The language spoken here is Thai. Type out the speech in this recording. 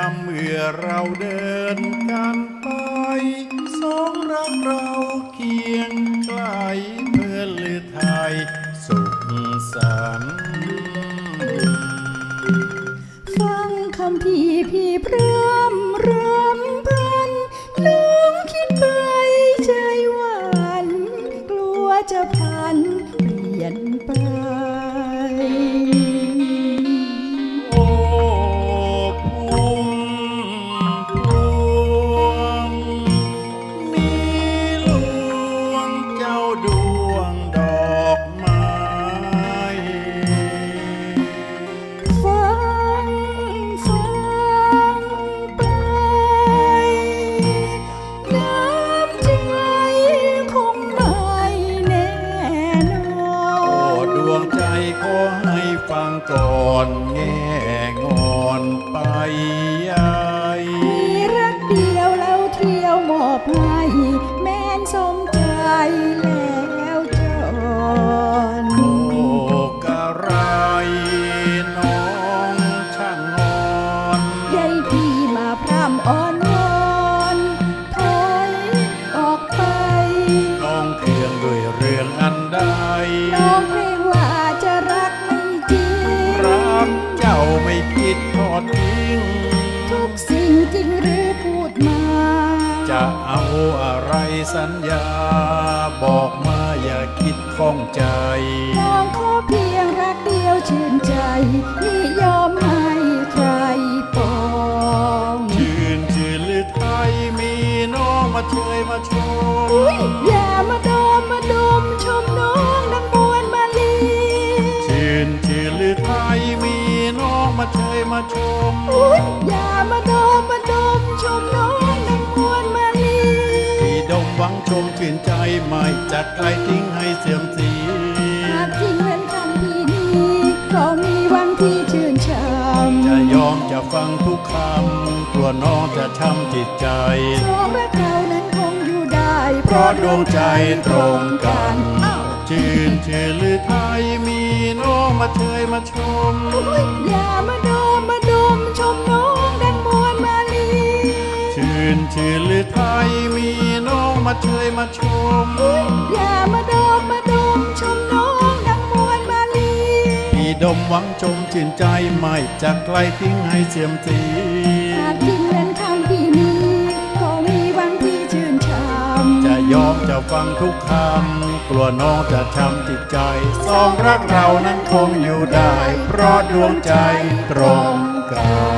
ามเมื่อเราเดินกันไป สองรักเราเคียงไกลเพื่อลือไทยสุขสันต์ฟังคำพี่พี่พรำรำพันน้องคิดไปใจหวานกลัวจะพันเปลี่ยนไป วงเจ้าดวงดอกไม้ฟังฟังไปน้ำใจคงไม่แน่นอโอ้นดวงใจขอให้ฟังก่อนแง่ อ้อนวอนถอยออกไป น้องเคืองด้วยเรื่องอันใด น้องเกรงว่าจะรักไม่จริง รักเจ้าไม่คิดทอดทิ้ง ทุกสิ่งจริงหรือพูดมา จะเอาอะไรสัญญา บอกมาอย่าคิดข้องใจ น้ เชยมาชมอุ๊ยอย่ามาดมมาดมชมน้องดังบวนมาลีชื่นชื่นหรือไทยมีน้องมาเชยมาชมอุ๊ยอย่ามาดมมาดมชมน้องดังบวนมาลีที่ดมหวังชมชื่นใจไม่จากไกลทิ้งให้เสื่อมเสียหากจริงเป็นคำพี่นี้ก็มีหวังที่ชื่นชมจะยอมจะฟังทุกคำตัวน้องจะช้ำจิตใจสองรักเรานั้นคงอยู่ได้ เพราะดวงใจตรงกันอ้าวชื่นชื่นหรือไทยมีน้องมาเชยมาชมอุ๊ยอย่ามาดมมาดมชมน้องดังบวนมาลีชื่นชื่นหรือไทยมีน้องมาเชยมาชมอุ๊ยอย่ามาดมมาดมชมน้องดังบวนมาลีพี่ดมหวังชมชื่นใจไม่จากไกลทิ้งให้เสื่อมเสีหากจริงเป็นค ยอมจะฟังทุกคำกลัวน้องจะช้ำจิตใจสองรักเรานั้นคงอยู่ได้ เพราะดวงใจตรงกัน